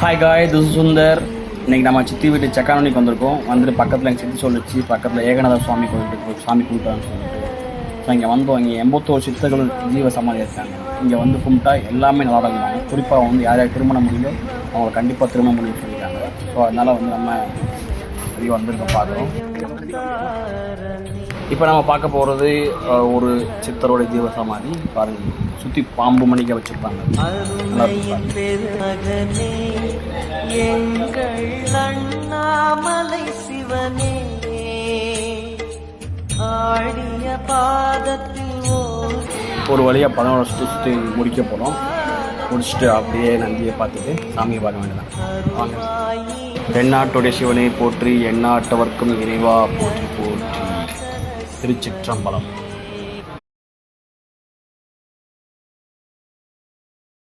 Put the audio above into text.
Hi காய் this Sundar இன்றைக்கி நம்ம சித்தி வீட்டு செக்கானோனிக்கு வந்திருக்கோம். வந்துட்டு பக்கத்தில் எங்கள் சித்தி சொல்லிச்சு பக்கத்தில் ஏகநாத சுவாமி கோயிலுக்கு சாமி கும்பிட்டான்னு சொல்லிட்டு. ஸோ இங்கே வந்தோம். இங்கே எண்பத்தோரு சித்தர்கள் ஜீவ சமாதி இருக்காங்க. இங்கே வந்து கும்பிட்டா எல்லாமே நல்லா இருந்தாங்க குறிப்பாக வந்து யார் யார் திருமணம் முடியுதோ அவங்களை கண்டிப்பாக திருமணம் முடியும் சொல்லியிருக்காங்க ஸோ அதனால் வந்து நம்ம இங்கே வந்திருக்கோம் பார்க்குறோம். இப்போ நம்ம பார்க்க போகிறது ஒரு சித்தரோட ஜீவ சமாதி பாருங்கள் சுற்றி பாம்பு மணிக்க வச்சுருப்பாங்க. அண்ணாமலை சிவனே. ஆடிய பாதத்தில் ஓர் ஒரு வழியாக பதினோரு சுற்றி சுற்றி முடிக்க போகிறோம் முடிச்சுட்டு அப்படியே நந்தியை பார்த்துட்டு சாமியை பார்க்க வேண்டியதான் வாங்க. தென்னாட்டுடைய சிவனை போற்றி எண்ணாட்டவர்க்கும் இறைவா போற்றி போற்றி. திருச்சிற்றம்பலம்.